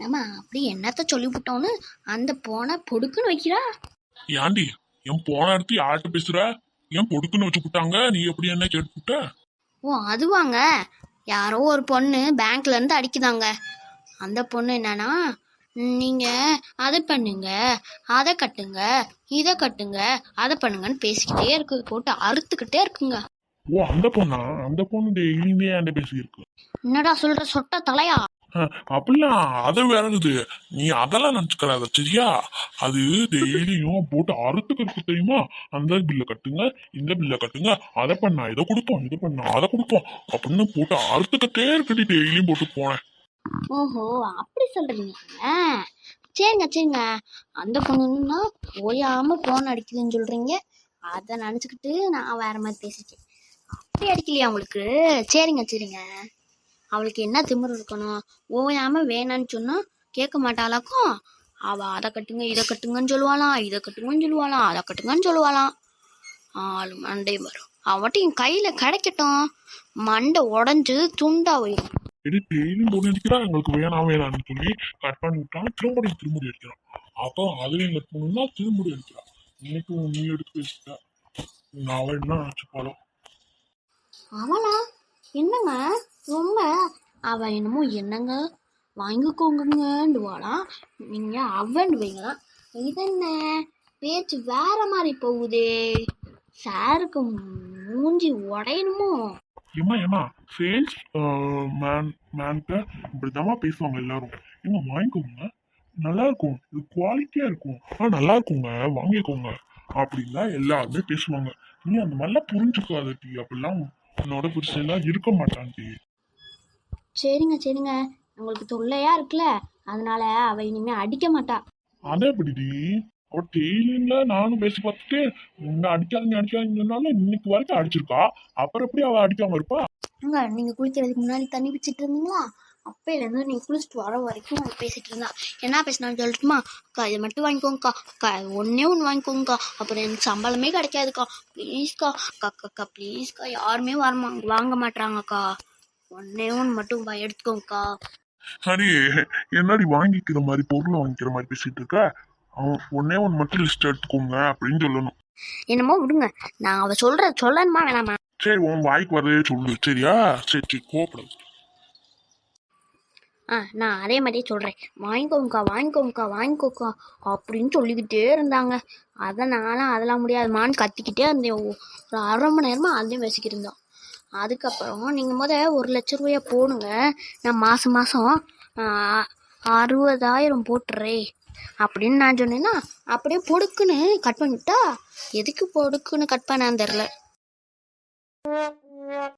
நம்ம அப்படி என்னத்த சொல்லிவிட்டோன்னு அந்த போனை பொடுக்குன்னு வைக்கிறா? ஏண்டி என் போன எடுத்து யார்கிட்ட பேசுற? ஏன் பொடுக்குன்னு வச்சு விட்டாங்க? நீ எப்படி என்ன கேட்டுவிட்ட ஓ அதுவாங்க. யாரோ ஒரு பொண்ணு பேங்க்ல இருந்து அடிக்குதாங்க. அந்த பொண்ணு என்னன்னா "ம், நீங்க அதை பண்ணுங்க அதை கட்டுங்க இதை கட்டுங்க அதை பண்ணுங்கன்னு பேசிக்கிட்டே இருக்கு. போட்டு அறுத்துக்கிட்டே இருக்குங்க. ஓ அந்த பொண்ணா? அந்த பொண்ணு டெய்லியுமே என்கிட்ட பேசியிருக்கு என்னடா சொல்ற? சொட்ட தலையா? அப்படிலாம் அதை வேற நீ அதெல்லாம் நினச்சிக்கிறாத சரியா? அது டெய்லியும் போட்டு அறுத்துக்கிறதுக்கு தெரியுமா? அந்த பில்லை கட்டுங்க இந்த பில்லை கட்டுங்க. அதை பண்ணா இதை கொடுப்போம் இதை பண்ணா அதை கொடுப்போம். அப்படின்னு போட்டு அறுத்துக்கிட்டே இருக்கடி டெய்லியும் போட்டு போனேன். ஓஹோ அப்படி சொல்றீங்க. சரிங்க சரிங்க. அந்த பொண்ணுன்னா ஓயாம போன் அடிக்குதுன்னு சொல்றீங்க. அதை நினச்சிக்கிட்டு நான் வேற மாதிரி பேசிட்டேன். அப்படி அடிக்கலையா உங்களுக்கு? சரிங்க சரிங்க. அவளுக்கு என்ன திமிரு இருக்கணும்? ஓயாம வேணான்னு சொன்னா கேட்க மாட்டாளாக்கும். அவ அதை கட்டுங்க இதை கட்டுங்கன்னு சொல்லுவாளாம். இதை கட்டுங்கன்னு சொல்லுவாளாம். அதை கட்டுங்கன்னு சொல்லுவாளாம். ஆளு மண்டை வரும் அவட்டும் என் கையில கிடைக்கட்டும். மண்டை உடஞ்சு துண்டா போயிடும் இது டெய்லியும் போட்டு அடிக்கிறா. எங்களுக்கு வேணாம் வேணாம்னு சொல்லி கட் பண்ணி விட்டான். திரும்படி திரும்படி அடிக்கிறான். அப்போ அதுலயும் கட் பண்ணா திரும்படி அடிக்கிறான் இன்னைக்கு நீ எடுத்து பேசிட்ட நான் என்ன நினைச்சு போல அவளா? என்னங்க? ரொம்ப. அவ என்னமோ என்னங்க? வாங்கிக்கோங்கன்னுவாளாம் நீங்க அவன்னுவீங்களா இது இதென்ன? பேச்சு வேற மாதிரி போகுதே. சாருக்கு மூஞ்சி உடையணுமோ? ஏமா ஏமா சேல்ஸ் மேன் மேன்கிட்ட இப்படிதாம்மா பேசுவாங்க எல்லாரும். ஏங்க வாங்கிக்கோங்க. நல்லா இருக்கும் இது குவாலிட்டியா இருக்கும். ஆ நல்லா இருக்குங்க வாங்கிக்கோங்க. அப்படின்லாம் எல்லாருமே பேசுவாங்க. நீ அந்த மாதிரிலாம் புரிஞ்சுக்காத டி. அப்படிலாம் உன்னோட பிரச்சனைலாம் இருக்க மாட்டான் டி. சரிங்க சரிங்க. உங்களுக்கு தொல்லையா இருக்குல்ல? அதனால அவ இனிமே அடிக்க மாட்டா. அதே எப்படிடி அவ டெய்லியில நானும் பேசி பார்த்துட்டு உன்னை அடிக்காதீங்க அடிக்காதீங்கன்னு சொன்னாலும் இன்னைக்கு வரைக்கும் அடிச்சிருக்கா? அப்புறம் எப்படி அவ அடிக்காம இருப்பா? அங்க நீங்க குளிக்கிறதுக்கு முன்னாடி தண்ணி பிடிச்சிட்டு இருந்தீங்களா? அப்பையில இருந்து நீங்க குளிச்சுட்டு வர வரைக்கும் அவ பேசிட்டு இருந்தா. என்ன பேசினான்னு சொல்லட்டுமா? அக்கா இதை மட்டும் வாங்கிக்கோங்கக்கா. அக்கா ஒன்னே ஒன்று வாங்கிக்கோங்கக்கா. அப்புறம் எனக்கு சம்பளமே கிடைக்காதுக்கா. ப்ளீஸ்க்கா அக்கா அக்கா அக்கா ப்ளீஸ்க்கா யாருமே வரமா வாங்க மாட்றாங்கக்கா. ஒன்னே ஒன்று மட்டும் வா- எடுத்துக்கோங்கக்கா. சரி என்னடி வாங்கிக்கிற மாதிரி பொருளை வாங்கிக்கிற மாதிரி பேசிட்டு இருக்க? அவன் ஒன்னே ஒன்று மட்டும் லிஸ்ட் எடுத்துக்கோங்க அப்படின்னு சொல்லணும். என்னமோ விடுங்க. நான் அவ சொல்ற சொல்லணுமா வேணாமா? சரி உன் வாய்க்கு வரதே சொல்லு சரியா? சரி சரி கோப்படாது ஆ நான் அதே மாதிரியே சொல்கிறேன் வாங்கிக்கோங்கக்கா வாங்கிக்கோங்கக்கா வாங்கிக்கோக்கா அப்படின்னு சொல்லிக்கிட்டே இருந்தாங்க. அதனால அதெல்லாம் முடியாதுமான்னு கத்திக்கிட்டே இருந்தேன். ஒரு அரை மணி நேரமாக அதையும் பேசிக்கிட்டு இருந்தோம் அதுக்கப்புறம் நீங்கள் முத ஒரு லட்ச ரூபாயா போடுங்க. நான் மாதம் மாதம் அறுபதாயிரம் போட்டுறேன். அப்படின்னு நான் சொன்னேன்னா அப்படியே பொடுக்குன்னு கட் பண்ணிவிட்டா எதுக்கு பொடுக்குன்னு கட் பண்ணான்னு தெரில